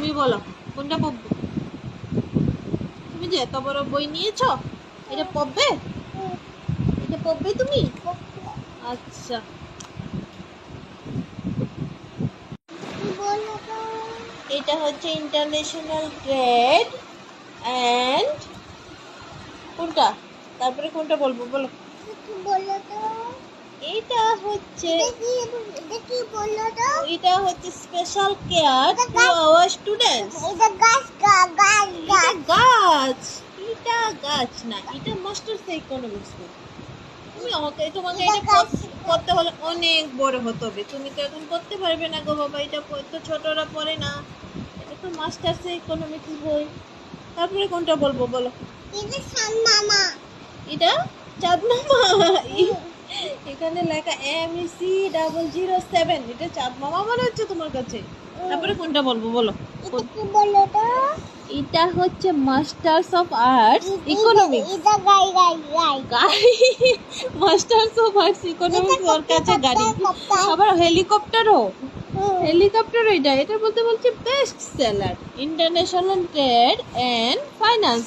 তুমি বলো কোনটা পড়বে? তুমি যে এত বড় বই নিয়েছো এটা পড়বে? এটা পড়বে তুমি? আচ্ছা। এটা হচ্ছে ইন্টারন্যাশনাল ট্রেড অ্যান্ড কোনটা? তারপরে কোনটা বলব বলো। এটা হচ্ছে এটা হচ্ছে special care to our students এটা গাছ গাছ এটা গাছ। না এটা মাস্টার্স ইকোনমিক্স তুমি আমাকে তোমাকে এটা পড়তে হলে অনেক বড় হতে হবে। তুমি তো এখন করতে পারবে না গো বাবা এটা তো ছোটরা পড়ে না। এটা তো মাস্টার্স ইকোনমিক্স বই। তারপরে কোনটা বলব বলো? এটা চাঁদ মামা। ই- এখানে লেখা M C double zero seven এটা চাঁদ মামা মনে হচ্ছে তোমার কাছে। তারপরে কোনটা বলব বলো? এটা হচ্ছে masters of arts economics masters of arts economics ওর কাছে গাড়ি। আবার হেলিকপ্টারও। হেলিকপ্টার এটা। এটা বলতে বলছে best seller international trade and finance